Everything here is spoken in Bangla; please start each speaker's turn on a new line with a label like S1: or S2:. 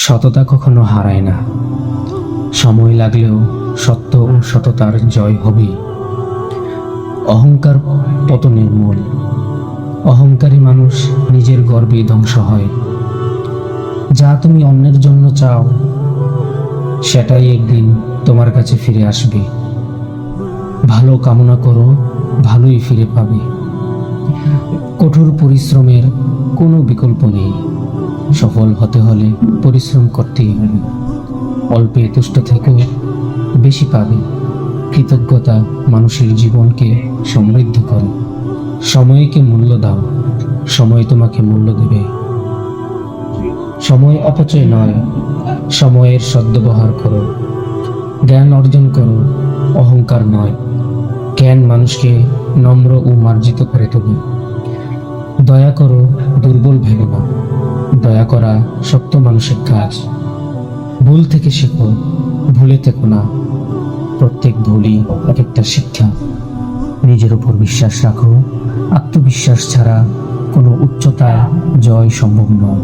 S1: সততা কখনো হারায় না। সময় লাগলেও সত্য ও সততার জয় হবে অহংকার পতনের মূল। অহংকারী মানুষ নিজের গর্বে ধ্বংস হয়। যা তুমি অন্যের জন্য চাও, সেটাই একদিন তোমার কাছে ফিরে আসবে। ভালো কামনা করো, ভালোই ফিরে পাবে। কঠোর পরিশ্রমের কোনো বিকল্প নেই। সফল হতে হলে পরিশ্রম করতেই হবে। অল্পে তুষ্ট থেকো বেশি পাবে। কৃতজ্ঞতা মানুষের জীবনকে সমৃদ্ধ করে। সময়কে মূল্য দাও। সময় তোমাকে মূল্য দেবে। সময় অপচয় নয়। সময়ের সদ্ব্যবহার করো। জ্ঞান অর্জন করো। অহংকার নয়। জ্ঞান মানুষকে নম্র ও মার্জিত করে তোলে। দয়া করো, দুর্বল ভেবে। শক্ত মানুষের কাজ। ভুল থেকে শেখো, ভুলে থেকো না। প্রত্যেক ভুলই এক একটা শিক্ষা। নিজের উপর বিশ্বাস রাখো। আত্মবিশ্বাস ছাড়া কোনো উচ্চতায় জয় সম্ভব নয়।